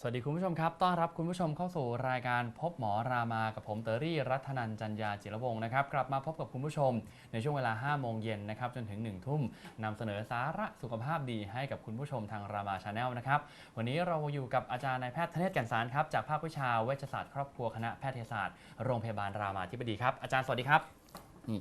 สวัสดีคุณผู้ชมครับ ต้อนรับคุณผู้ชมเข้าสู่รายการพบหมอรามา กับผมเตอรี่รัตนันจันยาจิรวงศ์นะครับ กลับมาพบกับคุณผู้ชม ในช่วงเวลา 5 โมงเย็นนะครับ จนถึง 1 ทุ่มนำเสนอสาระสุขภาพดีให้กับคุณผู้ชมทางรามาชาแนลนะครับ วันนี้เราอยู่กับอาจารย์นายแพทย์ธเนศแก่นสารครับ จากภาควิชาเวชศาสตร์ครอบครัวคณะแพทยศาสตร์ โรงพยาบาลรามาธิบดีครับ อาจารย์สวัสดีครับนี่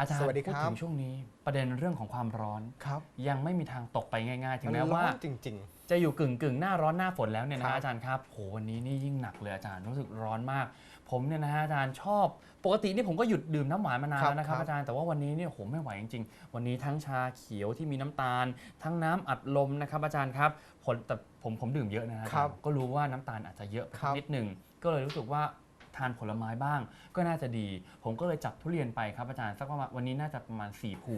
อาจารย์สวัสดีครับ พูถึงช่วงนี้ประเด็นเรื่องของความร้อน ครับยังไม่มีทางตกไปง่ายๆ ถึงมันแม้ว่าร้อนจริง จะอยู่กึ่งกึ่งๆหน้าร้อนหน้าฝนแล้วเนี่ยนะครัฮะบอาจารย์ครับโหวันนี้นี่ยิ่งหนักเลยอาจารย์รู้สึกร้อนมาก ผมเนี่ยนะฮะอาจารย์ชอบ ปกตินี่ผมก็หยุดดื่มน้ำหวานมานานแล้วนะครับอาจารย์แต่ว่าวันนี้เนี่ยโหไม่ไหวจริงๆ วันนี้ทั้งชาเขียวที่มีน้ำตาล ทั้งน้ำอัดลมนะครับอาจารย์ครับผลแต่ผมผมดื่มเยอะนะฮะอาจารย์ก็รู้ว่าน้ำตาลอาจจะเยอะไปครับนิดหนึ่งก็เลยรู้สึกว่า ทานผลไม้บ้าง ก็น่าจะดี ผมก็เลยจับทุเรียนไปครับอาจารย์สักประมาณวันนี้น่าจะประมาณ4ภู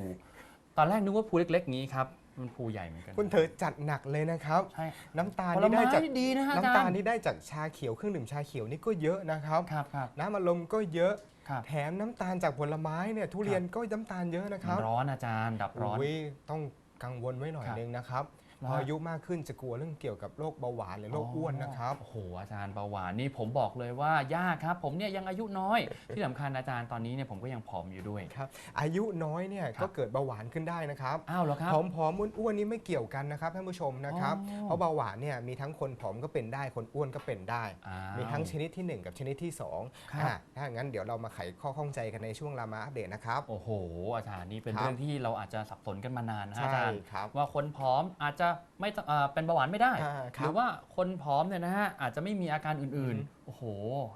ตอนแรกนึกว่าภูเล็กๆนี้ครับมันภูใหญ่เหมือนกันๆคุณเธอจัดหนักเลยนะครับ ใช่น้ำตาลผลนี่ไม้ได้จากดีนะฮะอาจารน้ำตาลย์นี่ได้จากชาเขียวเครื่องดื่มชาเขียวนี่ก็เยอะนะครับ ครับครับน้ำอัดลมก็เยอะ ครับแถมน้ำตาลจากผลไม้เนี่ยทุเรียนก็น้ำตาลเยอะนะครับร้อนอาจารย์ดับร้อนโอ้ยต้องกังวลไว้หน่อยครับ นึงนะครับนะ พฮะออายุมากขึ้นจะกลัวเรื่องเกี่ยวกับโรคเบาหวานหรือโรคอ้วนนะครับโอ้โหอาจารย์เบาหวานนี่ผมบอกเลยว่ายากครับ ผมเนี่ยยังอายุน้อย ที่สำคัญอาจารย์ตอนนี้เนี่ยผมก็ยังผอมอยู่ด้วย ครับอายุน้อยเนี่ยครับก็เกิดเบาหวานขึ้นได้นะครับอ้าวเหรอครับผอมผอมๆอ้วนๆนี่ไม่เกี่ยวกันนะครับท่านผู้ชมนะครับอ๋อ เพราะเบาหวานเนี่ยมีทั้งคนผอมก็เป็นได้คนอ้วนก็เป็นได้ อ้าว มีทั้งชนิดที่ 1 กับชนิดที่2ครับ อะถ้างั้นเดี๋ยวเรามาไขข้อข้องใจกันในช่วงรามาอัปเดตนะครับ โอ้โห อาจารย์นี่เป็นครับเรื่องที่เราอาจจะสับสนกันมานานนะฮะใช่อาจารย์ครับว่าคนผอมอาจจะไม่ต้องเอ่อเป็นเบาหวานไม่ได้ อ่าคหรับรือว่าคนผอมเนี่ยนะฮะอาจจะไม่มีอาการอื่นๆ โอ้โห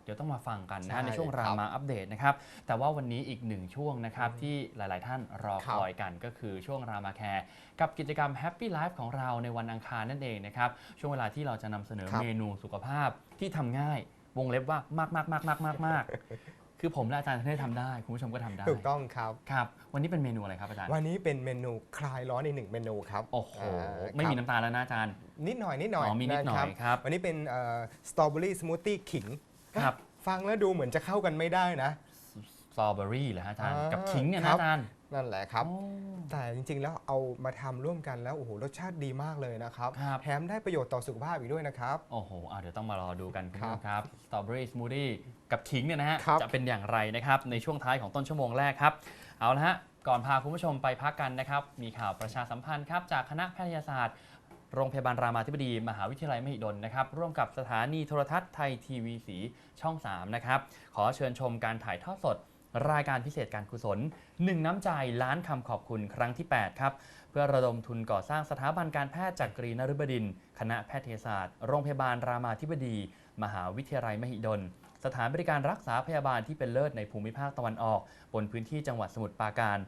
เดี๋ยวต้องมาฟังกันนะฮะใช่ในช่วงรามาอัปเดตนะครับ แต่ว่าวันนี้อีกหนึ่งช่วงนะครับที่หลายๆท่านรอครัคบอยกันก็คือช่วงรามาแคร์กับกิจกรรม Happy Life ของเราในวันอังคารนั่นเองนะครับ ช่วงเวลาที่เราจะนำเสนอครับ เมนูสุขภาพที่ทำง่าย วงเล็บว่ามากมากมากมากมากมาก คือผมและอาจารย์ได้ทำได้ คุณผู้ชมก็ทำได้ถูกต้องครับ ครับ วันนี้เป็นเมนูอะไรครับอาจารย์วันนี้เป็นเมนูคลายร้อนในหนึ่งเมนูครับโอ้โหอ่าไม่มีครับน้ำตาลแล้วนะอาจารย์ นิดหน่อยนิดหน่อยอ๋อมีนิดหน่อยะครับวันนี้เป็นสตรอเบอรี่สมูทตี้ขิงครับ ฟังแล้วดูเหมือนจะเข้ากันไม่ได้นะ สตรอเบอรี่เหรอฮะอาจารย์ อ่ากับขิงเนี่ยครันะบอาจารย์ นั่นแหละครับโอ้แต่จริงๆ แล้วเอามาทำร่วมกันแล้วโอ้โหรสชาติดีมากเลยนะครับครับแถมได้ประโยชน์ต่อสุขภาพอีกด้วยนะครับ โอ้โหเอาเดี๋ยวต้องมารอดูกันคุณครัผู้ชบมครับสตรอเบอรี่สมูทตี้กับขิงเนี่ยนะฮะครับจะเป็นอย่างไรนะครับในช่วงท้ายของต้นชั่วโมงแรกครับ เอาละฮะก่อนพาคุณผู้ชมไปพักกันนะครับ มีข่าวประชาสัมพันธ์ครับจากคณะแพทยศาสตร์ โรงพยาบาลรามาธิบดี มหาวิทยาลัยมหิดลนะครับ ร่วมกับสถานีโทรทัศน์ไทยทีวีสีช่อง 3 นะครับ ขอเชิญชมการถ่ายทอดสด รายการพิเศษการกุศล 1 น้ำใจล้านคำขอบคุณครั้งที่ 8 ครับ เพื่อระดมทุนก่อสร้างสถาบันการแพทย์จากกรีนฤบดิน คณะแพทยศาสตร์ โรงพยาบาลรามาธิบดี มหาวิทยาลัยมหิดล สถานบริการรักษาพยาบาลที่เป็นเลิศในภูมิภาคตะวันออก บนพื้นที่จังหวัดสมุทรปราการ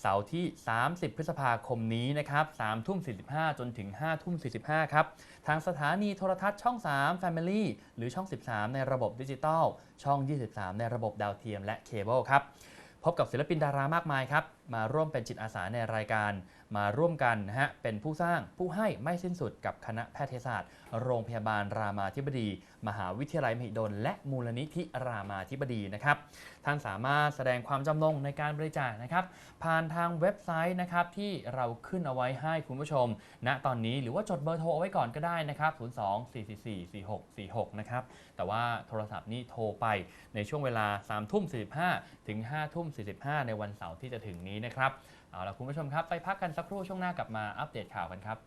เสาร์ที่ 30 พฤษภาคมนี้นะครับ3ทุ่ม 45 จนถึง 5 ทุ่ม 45 ครับ ทางสถานีโทรทัศน์ช่อง 3 Family หรือช่อง 13 ในระบบดิจิตอล ช่อง 23 ในระบบดาวเทียมและเคเบิลครับ พบกับศิลปินดารามากมายครับ มาร่วมเป็นจิตอาสาในรายการ มาร่วมกันนะฮะเป็นผู้สร้างผู้ให้ไม่สิ้นสุดกับคณะแพทยศาสตร์ โรงพยาบาลรามาธิบดี มหาวิทยาลัยมหิดล และมูลนิธิรามาธิบดีนะครับท่านสามารถแสดงความจำนงในการบริจาคนะครับ ผ่านทางเว็บไซต์นะครับที่เราขึ้นเอาไว้ให้คุณผู้ชมณตอนนี้หรือว่าจดเบอร์โทรเอาไว้ก่อนก็ได้นะครับ02 444 4646นะครับแต่ว่าโทรศัพท์นี่โทรไปในช่วงเวลา3ทุ่ม45ถึง5ทุ่ม45 ในวันเสาร์ที่จะถึงนี้นะครับเอาล่ะคุณผู้ชมครับไปพักกันสักครู่ช่วงหน้ากลับมาอัปเดตข่าวกันครับ